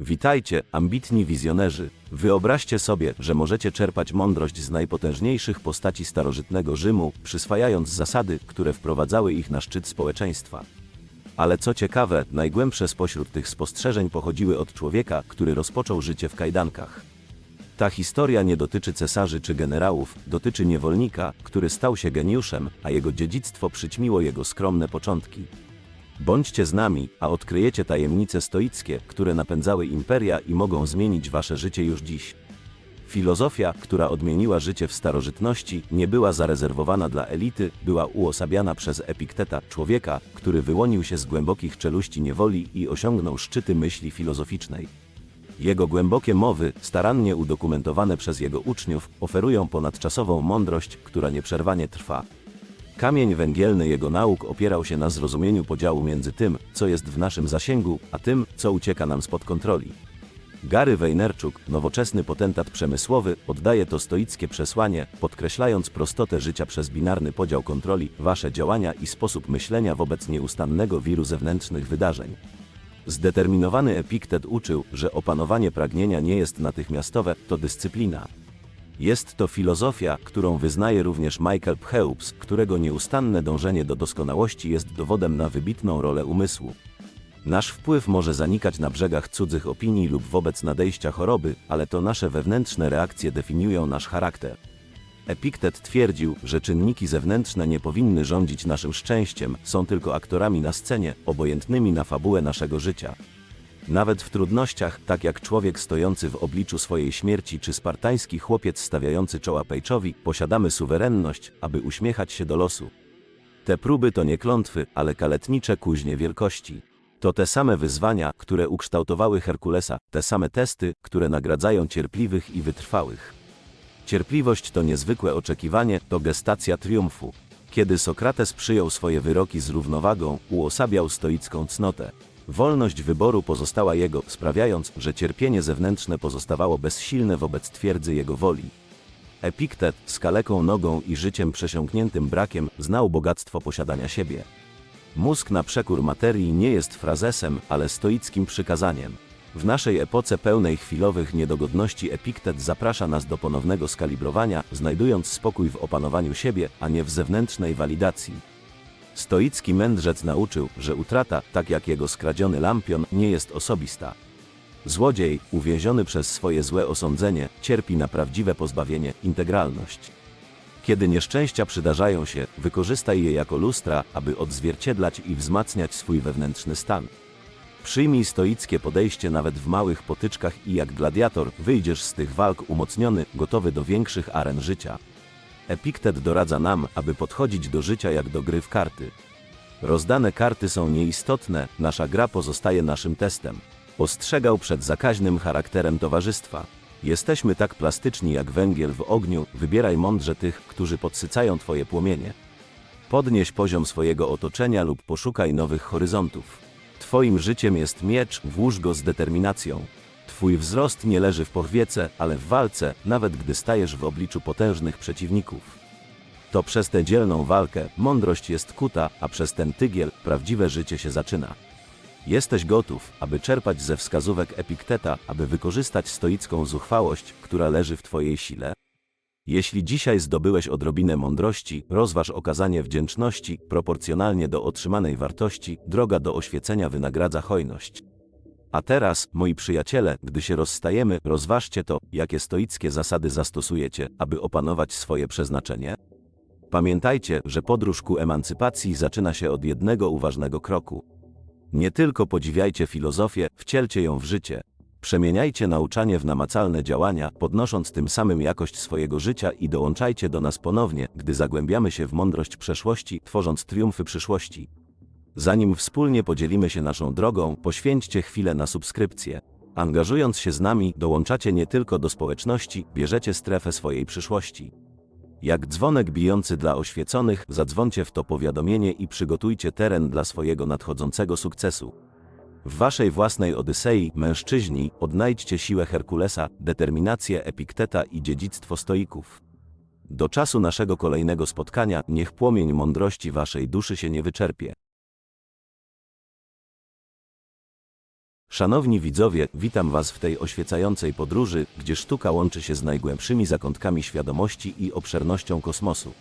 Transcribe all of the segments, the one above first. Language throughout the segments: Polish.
Witajcie, ambitni wizjonerzy. Wyobraźcie sobie, że możecie czerpać mądrość z najpotężniejszych postaci starożytnego Rzymu, przyswajając zasady, które wprowadzały ich na szczyt społeczeństwa. Ale co ciekawe, najgłębsze spośród tych spostrzeżeń pochodziły od człowieka, który rozpoczął życie w kajdankach. Ta historia nie dotyczy cesarzy czy generałów, dotyczy niewolnika, który stał się geniuszem, a jego dziedzictwo przyćmiło jego skromne początki. Bądźcie z nami, a odkryjecie tajemnice stoickie, które napędzały imperia i mogą zmienić wasze życie już dziś. Filozofia, która odmieniła życie w starożytności, nie była zarezerwowana dla elity, była uosabiana przez Epikteta, człowieka, który wyłonił się z głębokich czeluści niewoli i osiągnął szczyty myśli filozoficznej. Jego głębokie mowy, starannie udokumentowane przez jego uczniów, oferują ponadczasową mądrość, która nieprzerwanie trwa. Kamień węgielny jego nauk opierał się na zrozumieniu podziału między tym, co jest w naszym zasięgu, a tym, co ucieka nam spod kontroli. Gary Vaynerchuk, nowoczesny potentat przemysłowy, oddaje to stoickie przesłanie, podkreślając prostotę życia przez binarny podział kontroli, wasze działania i sposób myślenia wobec nieustannego wiru zewnętrznych wydarzeń. Zdeterminowany Epiktet uczył, że opanowanie pragnienia nie jest natychmiastowe, to dyscyplina. Jest to filozofia, którą wyznaje również Michael Phelps, którego nieustanne dążenie do doskonałości jest dowodem na wybitną rolę umysłu. Nasz wpływ może zanikać na brzegach cudzych opinii lub wobec nadejścia choroby, ale to nasze wewnętrzne reakcje definiują nasz charakter. Epiktet twierdził, że czynniki zewnętrzne nie powinny rządzić naszym szczęściem, są tylko aktorami na scenie, obojętnymi na fabułę naszego życia. Nawet w trudnościach, tak jak człowiek stojący w obliczu swojej śmierci czy spartański chłopiec stawiający czoła Pejczowi, posiadamy suwerenność, aby uśmiechać się do losu. Te próby to nie klątwy, ale kaletnicze kuźnie wielkości. To te same wyzwania, które ukształtowały Herkulesa, te same testy, które nagradzają cierpliwych i wytrwałych. Cierpliwość to niezwykłe oczekiwanie, to gestacja triumfu. Kiedy Sokrates przyjął swoje wyroki z równowagą, uosabiał stoicką cnotę. Wolność wyboru pozostała jego, sprawiając, że cierpienie zewnętrzne pozostawało bezsilne wobec twierdzy jego woli. Epiktet, z kaleką nogą i życiem przesiąkniętym brakiem, znał bogactwo posiadania siebie. Mózg na przekór materii nie jest frazesem, ale stoickim przykazaniem. W naszej epoce pełnej chwilowych niedogodności Epiktet zaprasza nas do ponownego skalibrowania, znajdując spokój w opanowaniu siebie, a nie w zewnętrznej walidacji. Stoicki mędrzec nauczył, że utrata, tak jak jego skradziony lampion, nie jest osobista. Złodziej, uwięziony przez swoje złe osądzenie, cierpi na prawdziwe pozbawienie, integralność. Kiedy nieszczęścia przydarzają się, wykorzystaj je jako lustra, aby odzwierciedlać i wzmacniać swój wewnętrzny stan. Przyjmij stoickie podejście nawet w małych potyczkach i jak gladiator wyjdziesz z tych walk umocniony, gotowy do większych aren życia. Epiktet doradza nam, aby podchodzić do życia jak do gry w karty. Rozdane karty są nieistotne, nasza gra pozostaje naszym testem. Ostrzegał przed zakaźnym charakterem towarzystwa. Jesteśmy tak plastyczni jak węgiel w ogniu, wybieraj mądrze tych, którzy podsycają Twoje płomienie. Podnieś poziom swojego otoczenia lub poszukaj nowych horyzontów. Twoim życiem jest miecz, włóż go z determinacją. Twój wzrost nie leży w pochwiece, ale w walce, nawet gdy stajesz w obliczu potężnych przeciwników. To przez tę dzielną walkę mądrość jest kuta, a przez ten tygiel prawdziwe życie się zaczyna. Jesteś gotów, aby czerpać ze wskazówek Epikteta, aby wykorzystać stoicką zuchwałość, która leży w Twojej sile? Jeśli dzisiaj zdobyłeś odrobinę mądrości, rozważ okazanie wdzięczności, proporcjonalnie do otrzymanej wartości, droga do oświecenia wynagradza hojność. A teraz, moi przyjaciele, gdy się rozstajemy, rozważcie to, jakie stoickie zasady zastosujecie, aby opanować swoje przeznaczenie. Pamiętajcie, że podróż ku emancypacji zaczyna się od jednego uważnego kroku. Nie tylko podziwiajcie filozofię, wcielcie ją w życie. Przemieniajcie nauczanie w namacalne działania, podnosząc tym samym jakość swojego życia i dołączajcie do nas ponownie, gdy zagłębiamy się w mądrość przeszłości, tworząc triumfy przyszłości. Zanim wspólnie podzielimy się naszą drogą, poświęćcie chwilę na subskrypcję. Angażując się z nami, dołączacie nie tylko do społeczności, bierzecie strefę swojej przyszłości. Jak dzwonek bijący dla oświeconych, zadzwońcie w to powiadomienie i przygotujcie teren dla swojego nadchodzącego sukcesu. W waszej własnej Odysei, mężczyźni, odnajdźcie siłę Herkulesa, determinację Epikteta i dziedzictwo stoików. Do czasu naszego kolejnego spotkania, niech płomień mądrości waszej duszy się nie wyczerpie. Szanowni widzowie, witam Was w tej oświecającej podróży, gdzie sztuka łączy się z najgłębszymi zakątkami świadomości i obszernością kosmosu.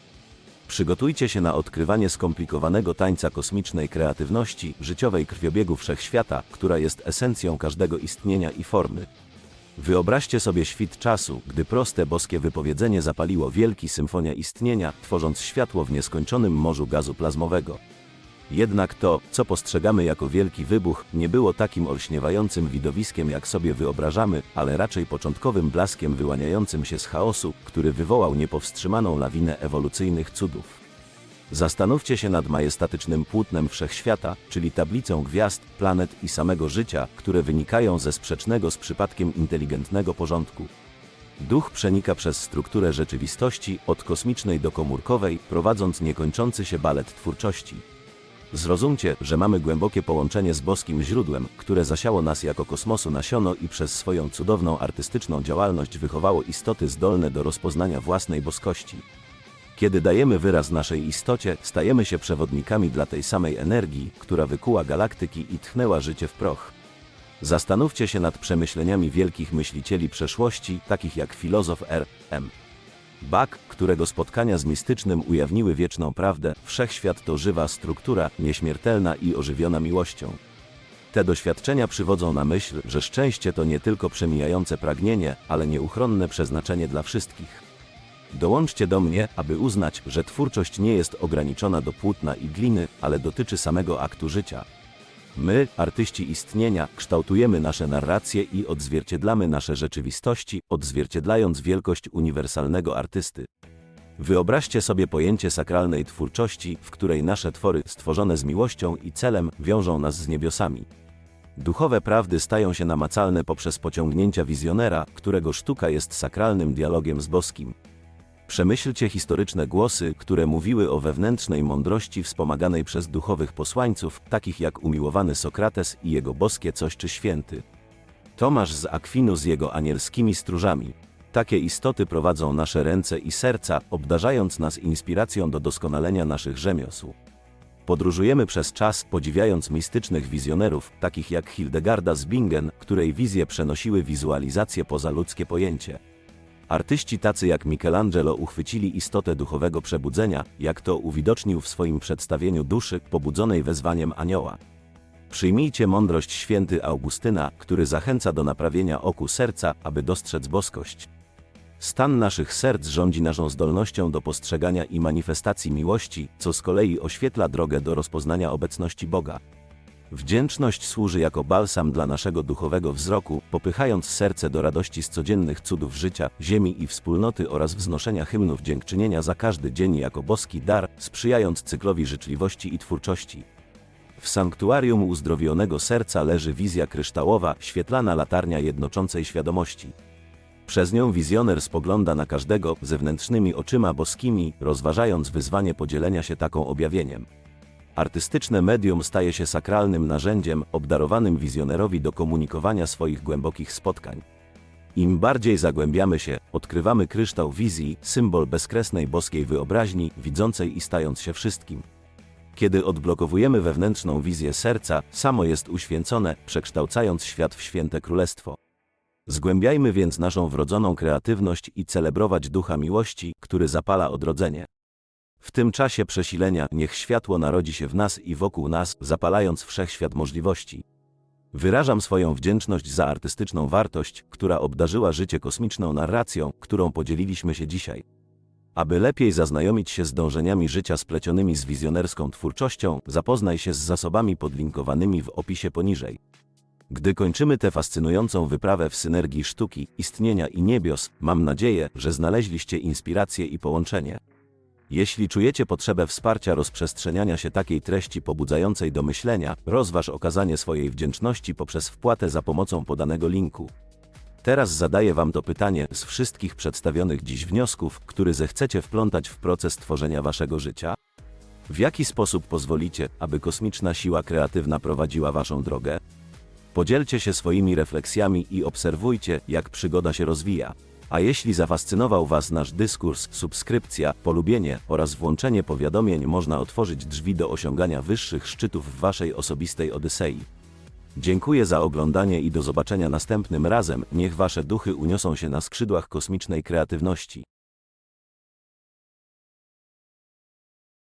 Przygotujcie się na odkrywanie skomplikowanego tańca kosmicznej kreatywności, życiowej krwiobiegu wszechświata, która jest esencją każdego istnienia i formy. Wyobraźcie sobie świt czasu, gdy proste boskie wypowiedzenie zapaliło wielki symfonia istnienia, tworząc światło w nieskończonym morzu gazu plazmowego. Jednak to, co postrzegamy jako wielki wybuch, nie było takim olśniewającym widowiskiem, jak sobie wyobrażamy, ale raczej początkowym blaskiem wyłaniającym się z chaosu, który wywołał niepowstrzymaną lawinę ewolucyjnych cudów. Zastanówcie się nad majestatycznym płótnem wszechświata, czyli tablicą gwiazd, planet i samego życia, które wynikają ze sprzecznego z przypadkiem inteligentnego porządku. Duch przenika przez strukturę rzeczywistości, od kosmicznej do komórkowej, prowadząc niekończący się balet twórczości. Zrozumcie, że mamy głębokie połączenie z boskim źródłem, które zasiało nas jako kosmosu nasiono i przez swoją cudowną artystyczną działalność wychowało istoty zdolne do rozpoznania własnej boskości. Kiedy dajemy wyraz naszej istocie, stajemy się przewodnikami dla tej samej energii, która wykuła galaktyki i tchnęła życie w proch. Zastanówcie się nad przemyśleniami wielkich myślicieli przeszłości, takich jak filozof R. M. Bach, którego spotkania z mistycznym ujawniły wieczną prawdę, wszechświat to żywa struktura, nieśmiertelna i ożywiona miłością. Te doświadczenia przywodzą na myśl, że szczęście to nie tylko przemijające pragnienie, ale nieuchronne przeznaczenie dla wszystkich. Dołączcie do mnie, aby uznać, że twórczość nie jest ograniczona do płótna i gliny, ale dotyczy samego aktu życia. My, artyści istnienia, kształtujemy nasze narracje i odzwierciedlamy nasze rzeczywistości, odzwierciedlając wielkość uniwersalnego artysty. Wyobraźcie sobie pojęcie sakralnej twórczości, w której nasze twory, stworzone z miłością i celem, wiążą nas z niebiosami. Duchowe prawdy stają się namacalne poprzez pociągnięcia wizjonera, którego sztuka jest sakralnym dialogiem z boskim. Przemyślcie historyczne głosy, które mówiły o wewnętrznej mądrości wspomaganej przez duchowych posłańców, takich jak umiłowany Sokrates i jego boskie coś czy święty. Tomasz z Akwinu z jego anielskimi stróżami. Takie istoty prowadzą nasze ręce i serca, obdarzając nas inspiracją do doskonalenia naszych rzemiosł. Podróżujemy przez czas, podziwiając mistycznych wizjonerów, takich jak Hildegarda z Bingen, której wizje przenosiły wizualizację poza ludzkie pojęcie. Artyści tacy jak Michelangelo uchwycili istotę duchowego przebudzenia, jak to uwidocznił w swoim przedstawieniu duszy, pobudzonej wezwaniem anioła. Przyjmijcie mądrość święty Augustyna, który zachęca do naprawienia oku serca, aby dostrzec boskość. Stan naszych serc rządzi naszą zdolnością do postrzegania i manifestacji miłości, co z kolei oświetla drogę do rozpoznania obecności Boga. Wdzięczność służy jako balsam dla naszego duchowego wzroku, popychając serce do radości z codziennych cudów życia, ziemi i wspólnoty oraz wznoszenia hymnów dziękczynienia za każdy dzień jako boski dar, sprzyjając cyklowi życzliwości i twórczości. W sanktuarium uzdrowionego serca leży wizja kryształowa, świetlana latarnia jednoczącej świadomości. Przez nią wizjoner spogląda na każdego zewnętrznymi oczyma boskimi, rozważając wyzwanie podzielenia się taką objawieniem. Artystyczne medium staje się sakralnym narzędziem, obdarowanym wizjonerowi do komunikowania swoich głębokich spotkań. Im bardziej zagłębiamy się, odkrywamy kryształ wizji, symbol bezkresnej boskiej wyobraźni, widzącej i stając się wszystkim. Kiedy odblokowujemy wewnętrzną wizję serca, samo jest uświęcone, przekształcając świat w święte królestwo. Zgłębiajmy więc naszą wrodzoną kreatywność i celebrować ducha miłości, który zapala odrodzenie. W tym czasie przesilenia niech światło narodzi się w nas i wokół nas, zapalając wszechświat możliwości. Wyrażam swoją wdzięczność za artystyczną wartość, która obdarzyła życie kosmiczną narracją, którą podzieliliśmy się dzisiaj. Aby lepiej zaznajomić się z dążeniami życia splecionymi z wizjonerską twórczością, zapoznaj się z zasobami podlinkowanymi w opisie poniżej. Gdy kończymy tę fascynującą wyprawę w synergii sztuki, istnienia i niebios, mam nadzieję, że znaleźliście inspirację i połączenie. Jeśli czujecie potrzebę wsparcia rozprzestrzeniania się takiej treści pobudzającej do myślenia, rozważ okazanie swojej wdzięczności poprzez wpłatę za pomocą podanego linku. Teraz zadaję Wam to pytanie z wszystkich przedstawionych dziś wniosków, który zechcecie wplątać w proces tworzenia Waszego życia? W jaki sposób pozwolicie, aby kosmiczna siła kreatywna prowadziła Waszą drogę? Podzielcie się swoimi refleksjami i obserwujcie, jak przygoda się rozwija. A jeśli zafascynował Was nasz dyskurs, subskrypcja, polubienie oraz włączenie powiadomień można otworzyć drzwi do osiągania wyższych szczytów w Waszej osobistej Odysei. Dziękuję za oglądanie i do zobaczenia następnym razem. Niech wasze duchy uniosą się na skrzydłach kosmicznej kreatywności.